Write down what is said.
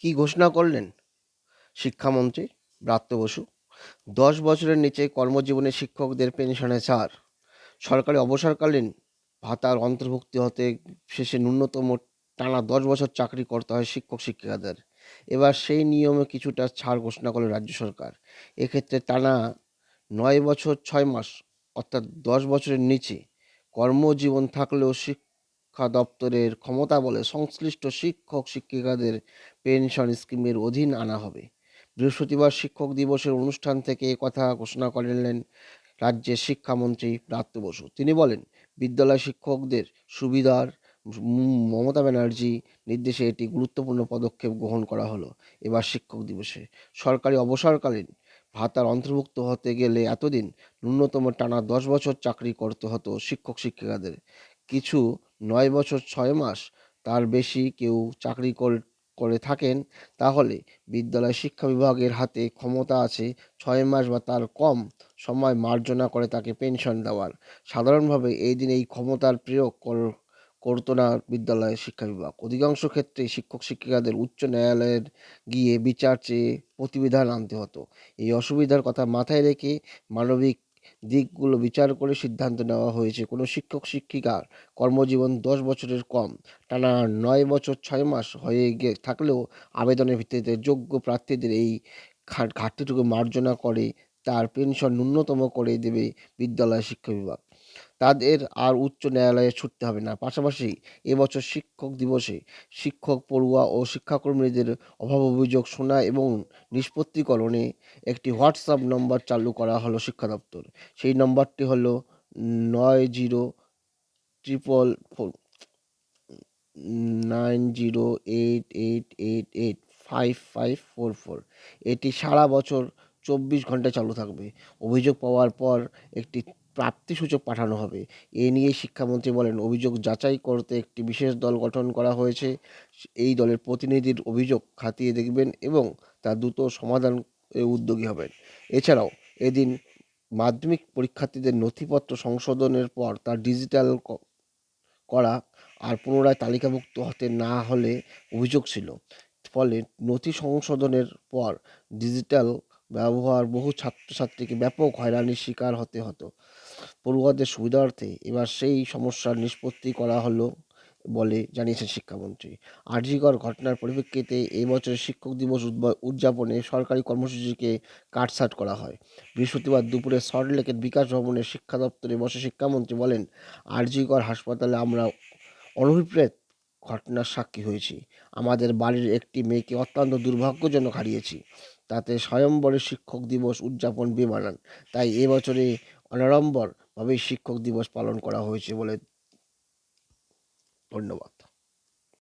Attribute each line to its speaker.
Speaker 1: কি ঘোষণা করলেন? শিক্ষামন্ত্রী ব্রাত্য বসু, দশ বছরের নিচে কর্মজীবনে শিক্ষকদের পেনশনে ছাড়, সরকারি অবসরকালীন ভাতার অন্তর্ভুক্তি হতে শেষে ন্যূনতম টানা দশ বছর চাকরি করতে হয় শিক্ষক শিক্ষিকাদের। এবার সেই নিয়মে কিছুটা ছাড় ঘোষণা করল রাজ্য সরকার। এক্ষেত্রে টানা নয় বছর ছয় মাস, অর্থাৎ দশ বছরের নিচে কর্মজীবন থাকলেও শিক্ষা দপ্তরের ক্ষমতা বলে সংশ্লিষ্ট শিক্ষক শিক্ষিকাদের পেনশন স্কিমের অধীন আনা হবে। বৃহস্পতিবার শিক্ষক দিবসের অনুষ্ঠান থেকে কথা ঘোষণা করলেন রাজ্যের শিক্ষামন্ত্রী ব্রাত্য বসু। তিনি বলেন, বিদ্যালয় শিক্ষকদের সুবিধার মমতা ব্যানার্জি নির্দেশে এটি গুরুত্বপূর্ণ পদক্ষেপ গ্রহণ করা হলো এবার শিক্ষক দিবসে। সরকারি অবসরকালীন ভাতার অন্তর্ভুক্ত হতে গেলে এতদিন ন্যূনতম টানা দশ বছর চাকরি করতে হতো শিক্ষক শিক্ষিকাদের। কিছু নয় বছর ছয় মাস তার বেশি কেউ চাকরি কর- থাকেন, তাহলে বিদ্যালয় শিক্ষা বিভাগের হাতে ক্ষমতা আছে ছয় মাস বা তার কম সময় মার্জনা করে তাকে পেনশন দেওয়ার। সাধারণভাবে এই দিন এই ক্ষমতার প্রয়োগ কর- করতো না বিদ্যালয় শিক্ষা বিভাগ। অধিকাংশ ক্ষেত্রে শিক্ষক শিক্ষিকাদের উচ্চ ন্যায়ালয়ের গিয়ে বিচার চেয়ে প্রতিবিধান আনতে হতো। এই অসুবিধার কথা মাথায় রেখে মানবিক দিকগুলো বিচার করে সিদ্ধান্ত নেওয়া হয়েছে। কোনো শিক্ষক শিক্ষিকার কর্মজীবন দশ বছরের কম, টানা নয় বছর ছয় মাস হয়ে গিয়ে থাকলেও আবেদনের ভিত্তিতে যোগ্য প্রার্থীদের এই ঘাটতিটুকু মার্জনা করে তার পেনশন ন্যূনতম করে দেবে বিদ্যালয় শিক্ষা বিভাগ। তাদের আর উচ্চ ন্যায়ালয়ে ছুটতে হবে না। পাশাপাশি এবছর শিক্ষক দিবসে শিক্ষক পড়ুয়া ও শিক্ষাকর্মীদের অভাব অভিযোগ শোনা এবং নিষ্পত্তিকরণে একটি হোয়াটসঅ্যাপ নম্বর চালু করা হলো শিক্ষা দপ্তর। সেই নম্বরটি হলো নয় zero triple four nine zero eight eight eight eight five five four four. এটি সারা বছর চব্বিশ ঘণ্টা চালু থাকবে। অভিযোগ পাওয়ার পর একটি প্রাপ্তি সূচক পাঠানো হবে। এ নিয়ে শিক্ষামন্ত্রী বলেন, অভিযোগ যাচাই করতে একটি বিশেষ দল গঠন করা হয়েছে। এই দলের প্রতিনিধির অভিযোগ খাতিয়ে দেখবেন এবং তা দ্রুত সমাধান উদ্যোগী হবেন। এছাড়াও, এদিন মাধ্যমিক পরীক্ষার্থীদের নথিপত্র সংশোধনের পর তা ডিজিটাল করা আর পুনরায় তালিকাভুক্ত হতে না হলে অভিযোগ ছিল। ফলে নথি সংশোধনের পর ডিজিটাল ব্যবহার বহু ছাত্রছাত্রীকে ব্যাপক হয়রানির শিকার হতে হতো। পড়ুয়াদের সুবিধার্থে এবার সেই সমস্যার নিষ্পত্তি করা হলো বলে জানিয়েছেন শিক্ষামন্ত্রী। আরজিকর ঘটনার পরিপ্রেক্ষিতে এই শিক্ষক দিবস উদযাপনে সরকারি কর্মসূচিকে কাটছাট করা হয়। বৃহস্পতিবার দুপুরে সল্টলেকের বিকাশ ভবনের শিক্ষা দপ্তরে বসে শিক্ষামন্ত্রী বলেন, আরজিকর হাসপাতালে আমরা অনভিপ্রেত ঘটনার সাক্ষী হয়েছি। আমাদের বাড়ির একটি মেয়েকে অত্যন্ত দুর্ভাগ্যজনক হারিয়েছি। তাতে স্বয়ম্বরে শিক্ষক দিবস উদযাপন বেমানান। তাই এবছরে অনাড়ম্বরভাবেই শিক্ষক দিবস পালন করা হয়েছে বলে ধন্যবাদ।